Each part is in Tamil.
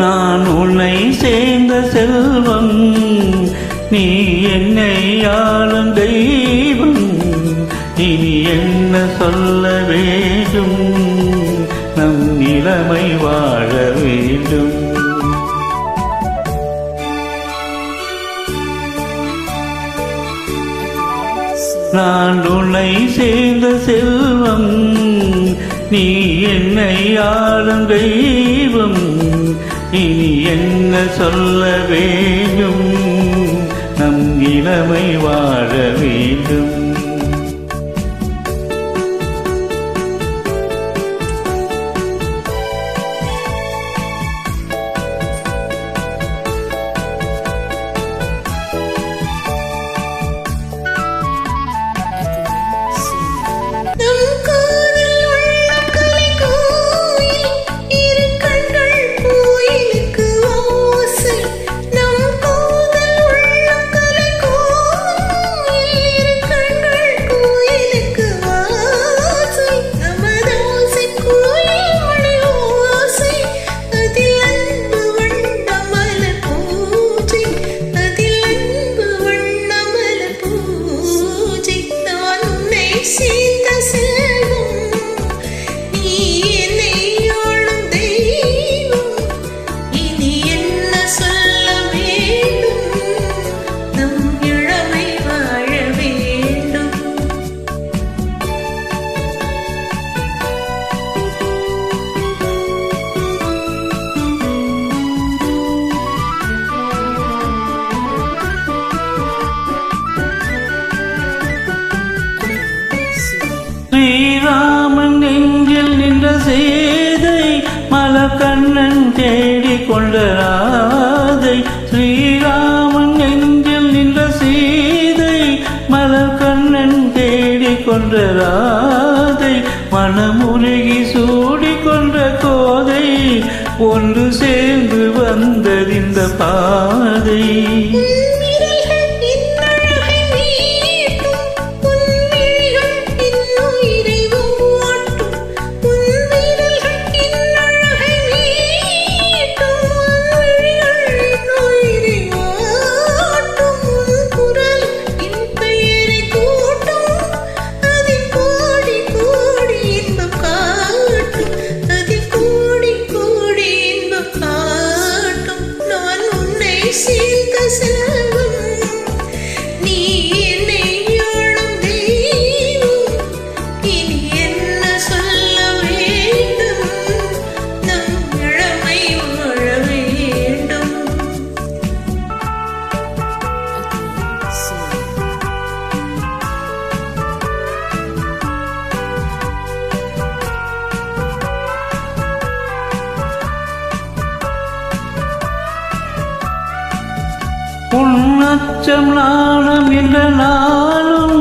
நான் உன்னை சேர்ந்த செல்வம். நீ என்னை ஆளும் தெய்வம். இனி என்ன சொல்ல வேண்டும்? நம் நிலைமை வாழ வேண்டும். நான் உன்னை சேர்ந்த செல்வம். நீ என்னை ஆளும் தெய்வம். இனி என்ன சொல்ல வேண்டும்? நம் இளமை வாழவே ஸ்ரீராமன் நெஞ்சில் நின்ற சேதை மலக்கண்ணன் தேடிக் கொண்ட ராதை ஸ்ரீராமன் நெஞ்சில் நின்ற சீதை மலக்கண்ணன் தேடிக் கொண்ட ராதை மனமுருகி சூடி கொன்ற கோதை ஒன்று சேர்ந்து வந்ததிந்த பாதை. அச்சம் நாணம் என்ற நாளும்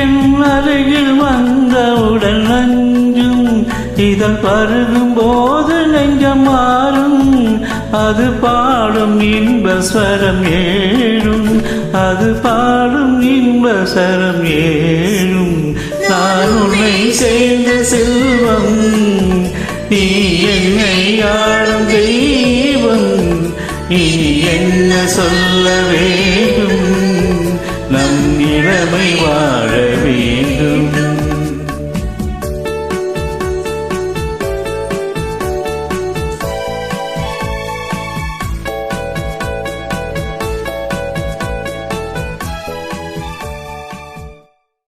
என் அருகில் வந்தவுடன் நஞ்சும் இதழ் பருகும் போது நெஞ்சம் மாறும் அது பாடும் இன்ப ஸ்வரம் ஏழும். அது பாடும் இன்ப சரம் ஏழும். நான் உன்னை சேர்ந்த செல்வம் நீ என்னை ஆழம் தெய்வம் இனி என்ன சொல்ல வேண்டும்? நம் இளமை வாழ வேண்டும்.